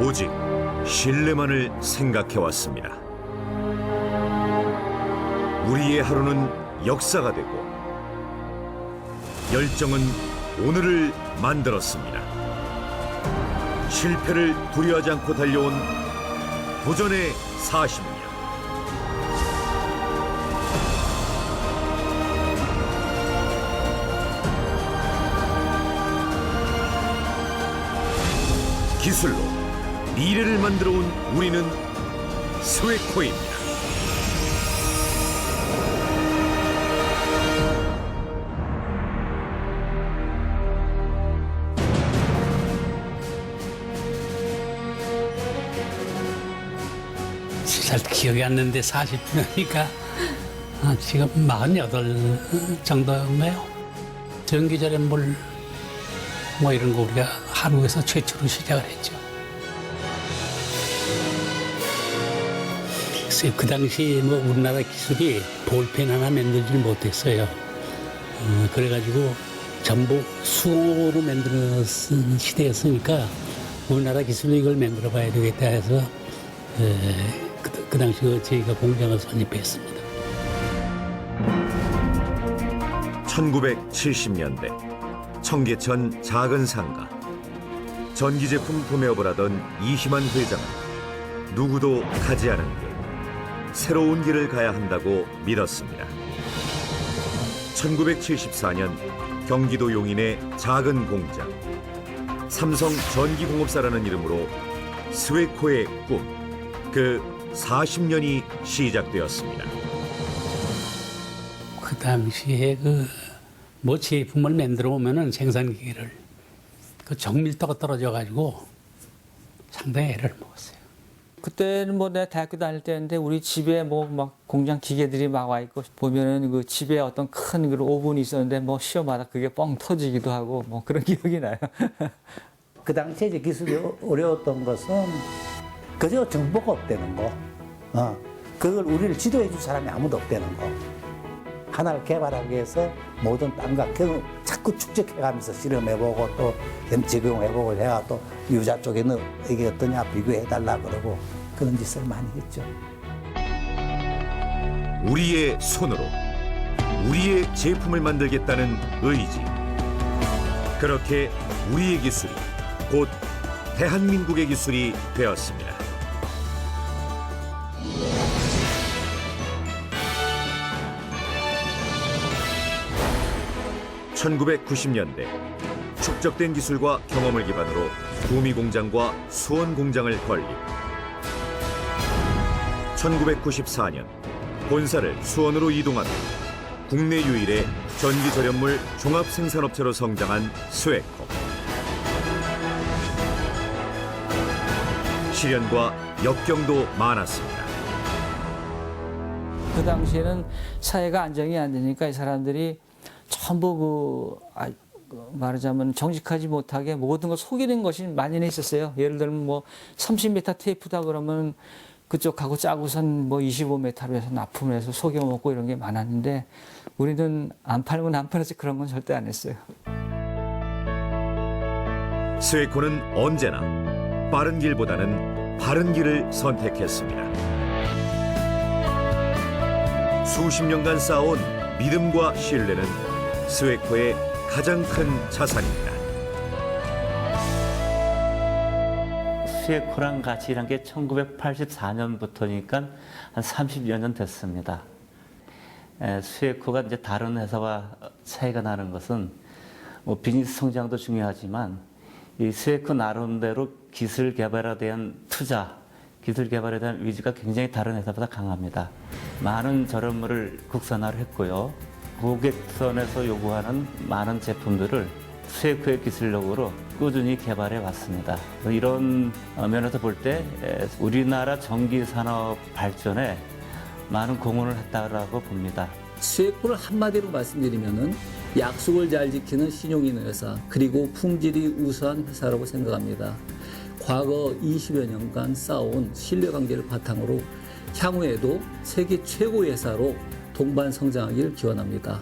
오직 신뢰만을 생각해 왔습니다. 우리의 하루는 역사가 되고 열정은 오늘을 만들었습니다. 실패를 두려워하지 않고 달려온 도전의 40년. 기술로 미래를 만들어 온 우리는 스웨코입니다. 잘 기억이 안 나는데 40년이니까 지금 48 정도네요. 전기절에 물, 뭐 이런 거 우리가 한국에서 최초로 시작을 했죠. 글쎄요, 그 당시 뭐 우리나라 기술이 볼펜 하나 만들지 못했어요. 어, 그래가지고 전부 수공으로 쓴 시대였으니까 우리나라 기술로 이걸 만들어 봐야 되겠다 해서 에, 그, 그 당시 그 저희가 공장을 설립했습니다. 1970년대 청계천 작은 상가 전기 제품 도매업을 하던 이희만 회장은 누구도 가지 않은 길 새로운 길을 가야 한다고 믿었습니다. 1974년 경기도 용인의 작은 공장 삼성 전기공업사라는 이름으로 스웨코의 꿈 그 40년이 시작되었습니다. 그 당시에 그 뭐 제품을 만들어 오면은 생산기계를 그 정밀도가 떨어져 가지고 상당히 애를 먹었어요. 그때는 뭐 내가 대학교 다닐 때인데 우리 집에 뭐 막 공장 기계들이 막 와 있고 보면은 그 집에 어떤 큰 그런 오븐이 있었는데 뭐 시험마다 그게 뻥 터지기도 하고 뭐 그런 기억이 나요. 그 당시에 이제 기술이 어려웠던 것은 그저 정보가 없다는 거. 어. 그걸 우리를 지도해 줄 사람이 아무도 없다는 거. 하나를 개발하기 위해서 모든 땅과 경험 자꾸 축적해가면서 실험해보고 또 적용해보고 해가 또 유자 쪽에는 이게 어떠냐 비교해달라 그러고 그런 짓을 많이 했죠. 우리의 손으로 우리의 제품을 만들겠다는 의지. 그렇게 우리의 기술이 곧 대한민국의 기술이 되었습니다. (1990년대) 축적된 기술과 경험을 기반으로 구미 공장과 수원 공장을 건립 1994년 본사를 수원으로 이동하며 국내 유일의 전기 절연물 종합 생산업체로 성장한 스웨코. 시련과 역경도 많았습니다. 그 당시에는 사회가 안정이 안 되니까 이 사람들이 전부 그, 아, 그 말하자면 정직하지 못하게 모든 걸 속이는 것이 만연해 있었어요. 예를 들면 뭐 30m 테이프다 그러면 그쪽하고 짜고선 뭐 25m로 해서 납품을 해서 속여 먹고 이런 게 많았는데 우리는 안 팔면 안 팔아서 그런 건 절대 안 했어요. 스웨코는 언제나 빠른 길보다는 바른 길을 선택했습니다. 수십 년간 쌓아온 믿음과 신뢰는 스웨코의 가장 큰 자산입니다. 스웨코랑 같이 일한 게 1984년부터니까 한 30여 년 됐습니다. 에, 스웨코가 이제 다른 회사와 차이가 나는 것은 뭐 비즈니스 성장도 중요하지만 이 스웨코 나름대로 기술 개발에 대한 투자, 기술 개발에 대한 의지가 굉장히 다른 회사보다 강합니다. 많은 저렴물을 국산화를 했고요. 고객선에서 요구하는 많은 제품들을 스웨코의 기술력으로 꾸준히 개발해 왔습니다. 이런 면에서 볼 때 우리나라 전기 산업 발전에 많은 공헌을 했다라고 봅니다. 스웨코를 한마디로 말씀드리면은 약속을 잘 지키는 신용 있는 회사 그리고 품질이 우수한 회사라고 생각합니다. 과거 20여 년간 쌓아온 신뢰 관계를 바탕으로 향후에도 세계 최고의 회사로 동반 성장하기를 기원합니다.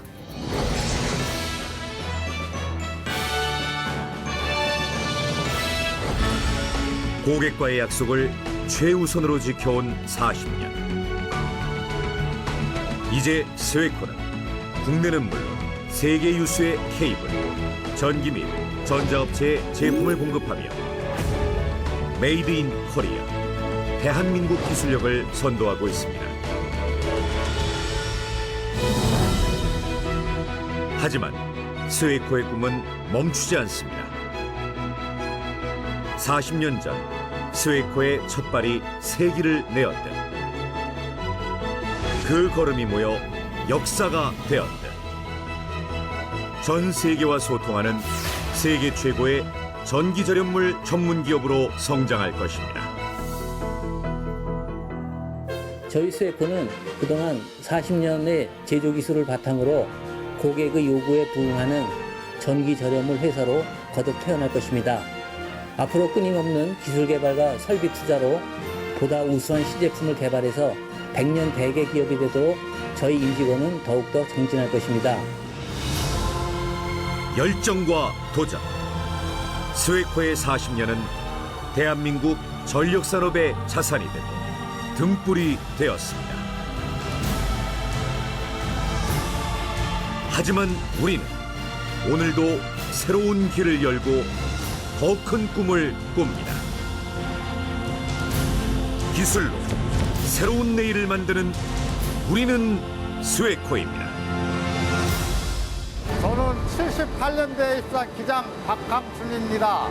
고객과의 약속을 최우선으로 지켜온 40년. 이제 스웨코는 국내는 물론 세계 유수의 케이블, 전기 및 전자업체에 제품을 공급하며 메이드 인 코리아, 대한민국 기술력을 선도하고 있습니다. 하지만 스웨코의 꿈은 멈추지 않습니다. 40년 전 스웨코의 첫 발이 세기를 내었듯 그 걸음이 모여 역사가 되었듯 전 세계와 소통하는 세계 최고의 전기 절연물 전문 기업으로 성장할 것입니다. 저희 스웨코는 그동안 40년의 제조 기술을 바탕으로 고객의 요구에 부응하는 전기 절여물 회사로 거듭 태어날 것입니다. 앞으로 끊임없는 기술 개발과 설비 투자로 보다 우수한 시제품을 개발해서 100년 대개 기업이 되도록 저희 임직원은 더욱더 정진할 것입니다. 열정과 도전. 스웨코의 40년은 대한민국 전력산업의 자산이 되고 등불이 되었습니다. 하지만 우리는 오늘도 새로운 길을 열고 더 큰 꿈을 꿉니다. 기술로 새로운 내일을 만드는 우리는 스웨코입니다. 저는 78년도에 입사한 기장 박강춘입니다.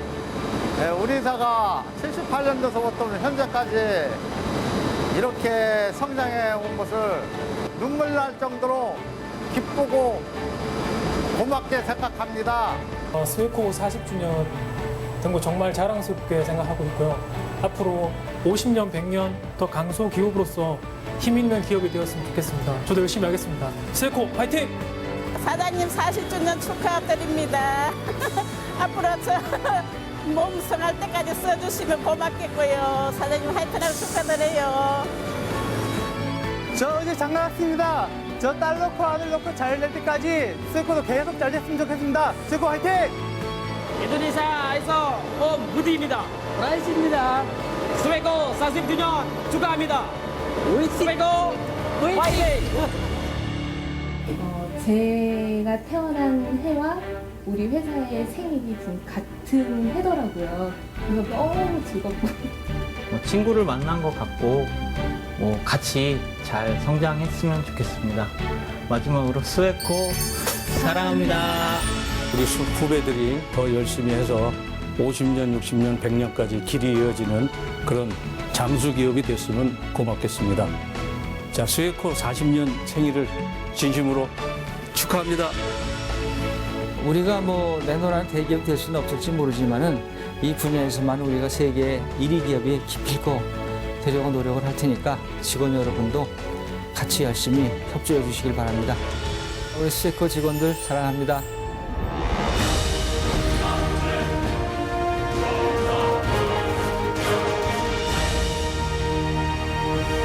네, 우리 회사가 78년도서부터 현재까지 이렇게 성장해 온 것을 눈물 날 정도로 기쁘고 고맙게 생각합니다. 어, 스웨코 40주년 된거 정말 자랑스럽게 생각하고 있고요. 앞으로 50년, 100년 더 강소 기업으로서 힘 있는 기업이 되었으면 좋겠습니다. 저도 열심히 하겠습니다. 스웨코 파이팅! 사장님 40주년 축하드립니다. 앞으로 저 몸성할 때까지 써주시면 고맙겠고요. 사장님 화이팅하고 축하드려요. 저 어제 장가 갔습니다. 저 딸 놓고 아들 놓고 잘 될 때까지 스웨코도 계속 잘 됐으면 좋겠습니다. 스웨코 화이팅! 인도네시아에서 온 무디입니다. 라이스입니다. 스웨고 40주년 축하합니다. 스웨고 화이팅! 어, 제가 태어난 해와 우리 회사의 생일이 지금 같은 해더라고요. 그래서 너무 즐겁고 뭐 친구를 만난 것 같고 뭐 같이 잘 성장했으면 좋겠습니다. 마지막으로 스웨코 사랑합니다. 우리 수- 후배들이 더 열심히 해서 50년, 60년, 100년까지 길이 이어지는 그런 장수 기업이 됐으면 고맙겠습니다. 자, 스웨코 40년 생일을 진심으로 축하합니다. 우리가 뭐 내노라는 대기업 될 수는 없을지 모르지만은 이 분야에서만 우리가 세계 1위 기업이 기필코 되려고 노력을 할 테니까 직원 여러분도 같이 열심히 협조해 주시길 바랍니다. 우리 스웨코 직원들 사랑합니다.